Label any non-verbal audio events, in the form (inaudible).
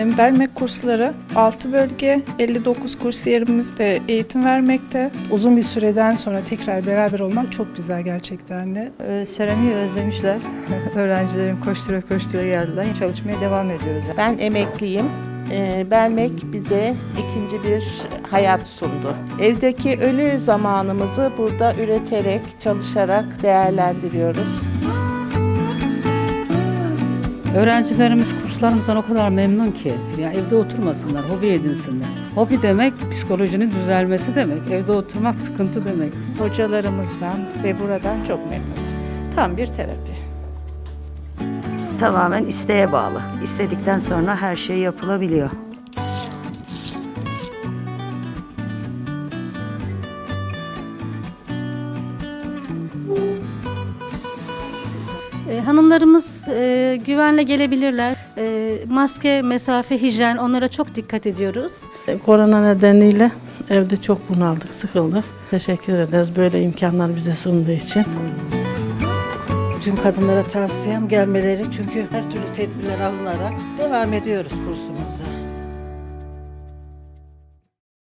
Vermek kursları 6 bölge, 59 kursiyerimiz de eğitim vermekte. Uzun bir süreden sonra tekrar beraber olmak çok güzel gerçekten de. Ee, Seramiği özlemişler. (laughs) Öğrencilerim koştura koştura geldiler. Çalışmaya devam ediyoruz. Ben emekliyim. Ee, Belmek bize ikinci bir hayat sundu. Evdeki ölü zamanımızı burada üreterek, çalışarak değerlendiriyoruz. Öğrencilerimiz kurslarımızdan o kadar memnun ki. Ya evde oturmasınlar, hobi edinsinler. Hobi demek psikolojinin düzelmesi demek. Evde oturmak sıkıntı demek. Hocalarımızdan ve buradan çok memnunuz. Tam bir terapi. Tamamen isteğe bağlı. İstedikten sonra her şey yapılabiliyor. E, hanımlarımız e, güvenle gelebilirler. E, maske, mesafe, hijyen onlara çok dikkat ediyoruz. Korona nedeniyle evde çok bunaldık, sıkıldık. Teşekkür ederiz böyle imkanlar bize sunduğu için. Tüm kadınlara tavsiyem gelmeleri çünkü her türlü tedbirler alınarak devam ediyoruz kursumuza.